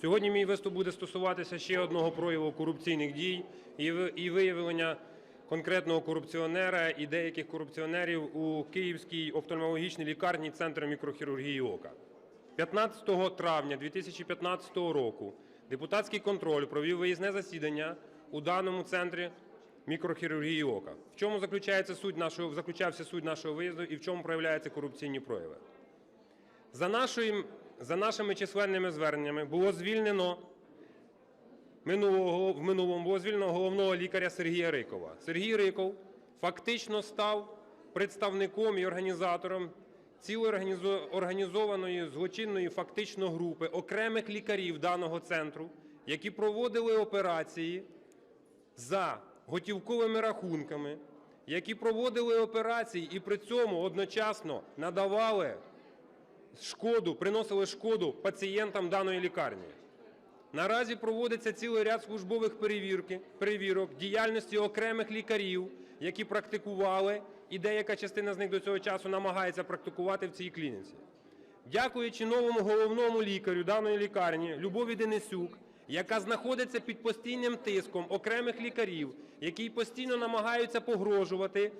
Сьогодні мій виступ буде стосуватися ще одного прояву корупційних дій і виявлення конкретного корупціонера і деяких корупціонерів у Київській офтальмологічній лікарні Центру мікрохірургії ока. 15 травня 2015 року депутатський контроль провів виїзне засідання у даному центрі мікрохірургії ока. В чому заключається суть нашого заключався суть нашого виїзду і в чому проявляються корупційні прояви? За, нашою, за нашими численними зверненнями було звільнено минулого, в минулому було звільнено головного лікаря Сергія Рикова. Сергій Риков фактично став представником і організатором цілої організованої злочинної фактично групи окремих лікарів даного центру, які проводили операції за готівковими рахунками, які проводили операції і при цьому одночасно надавали шкоду, приносили шкоду пацієнтам даної лікарні. Наразі проводиться цілий ряд службових перевірок діяльності окремих лікарів, які практикували, і деяка частина з них до цього часу намагається практикувати в цій клініці. Дякуючи новому головному лікарю даної лікарні Любові Денисюк, яка знаходиться під постійним тиском окремих лікарів, які постійно намагаються погрожувати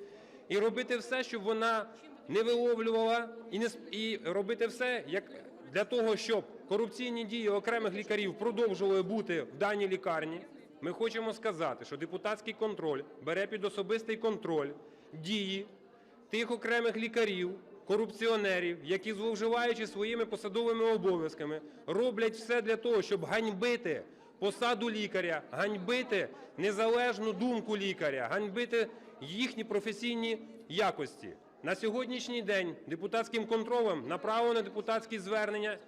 і робити все, щоб вона не виловлювала і не і робити все як для того, щоб корупційні дії окремих лікарів продовжували бути в даній лікарні. Ми хочемо сказати, що депутатський контроль бере під особистий контроль дії тих окремих лікарів, корупціонерів, які, зловживаючи своїми посадовими обов'язками, роблять все для того, щоб ганьбити посаду лікаря, ганьбити незалежну думку лікаря, ганьбити їхні професійні якості. На сьогоднішній день депутатським контролем направлено депутатські звернення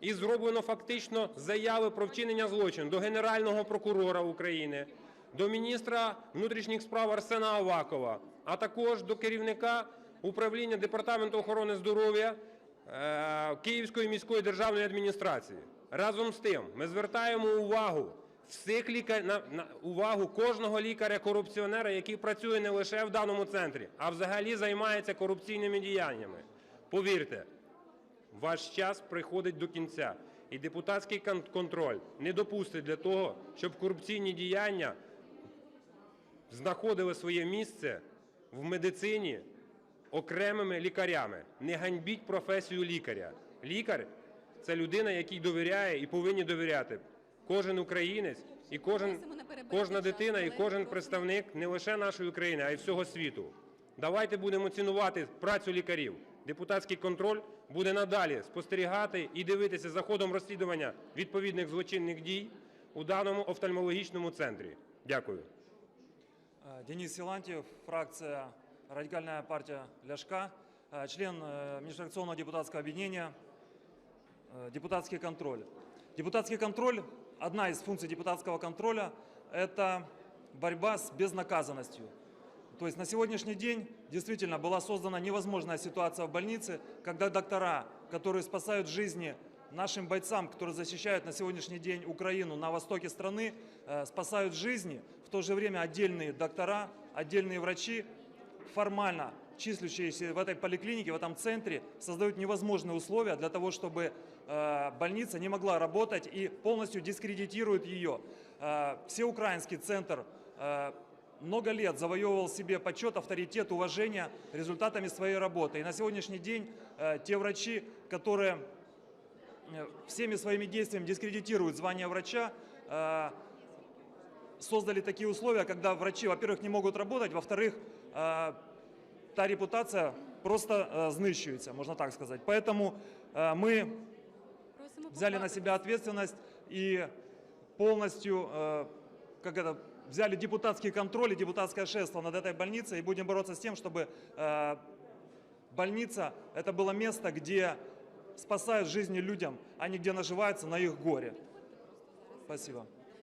і зроблено фактично заяви про вчинення злочину до Генерального прокурора України, до міністра внутрішніх справ Арсена Авакова, а також до керівника управління Департаменту охорони здоров'я е, Київської міської державної адміністрації. Разом з тим, ми звертаємо увагу всіх лікар... на, увагу кожного лікаря-корупціонера, який працює не лише в даному центрі, а взагалі займається корупційними діяннями. Повірте, ваш час приходить до кінця, і депутатський кон- контроль не допустить для того, щоб корупційні діяння знаходили своє місце в медицині окремими лікарями. Не ганьбіть професію лікаря. Лікар це людина, якій довіряє і повинні довіряти кожен українець і кожен, Просимо не перебирати кожна час, дитина і колеги, кожен просимо. представник не лише нашої України, а й всього світу. Давайте будемо цінувати працю лікарів. Депутатський контроль буде надалі спостерігати і дивитися за ходом розслідування відповідних злочинних дій у даному офтальмологічному центрі. Дякую. Э, Денис Силантьев, фракция «Радикальная партия Ляшка», э, член э, межфракционного депутатского объединения э, «Депутатский контроль». Депутатский контроль, одна из функций депутатского контроля – это борьба с безнаказанностью. То есть на сегодняшний день действительно была создана невозможная ситуация в больнице, когда доктора, которые спасают жизни нашим бойцам, которые защищают на сегодняшний день Украину на востоке страны, э, спасают жизни, в то же время отдельные доктора, отдельные врачи формально числящиеся в этой поликлинике, в этом центре, создают невозможные условия для того, чтобы э, больница не могла работать и полностью дискредитируют ее. Э, Всеукраинский центр э, много лет завоевывал себе почет, авторитет, уважение результатами своей работы. И на сегодняшний день те врачи, которые всеми своими действиями дискредитируют звание врача, создали такие условия, когда врачи, во-первых, не могут работать, во-вторых, та репутация просто э, знищується, можно так сказать. Поэтому э, мы Просимо взяли на себя ответственность и полностью, э, как это, взяли депутатский контроль и депутатское шефство над этой больницей и будем бороться с тем, чтобы больница это было место, где спасают жизни людям, а не где наживаются на их горе. Спасибо.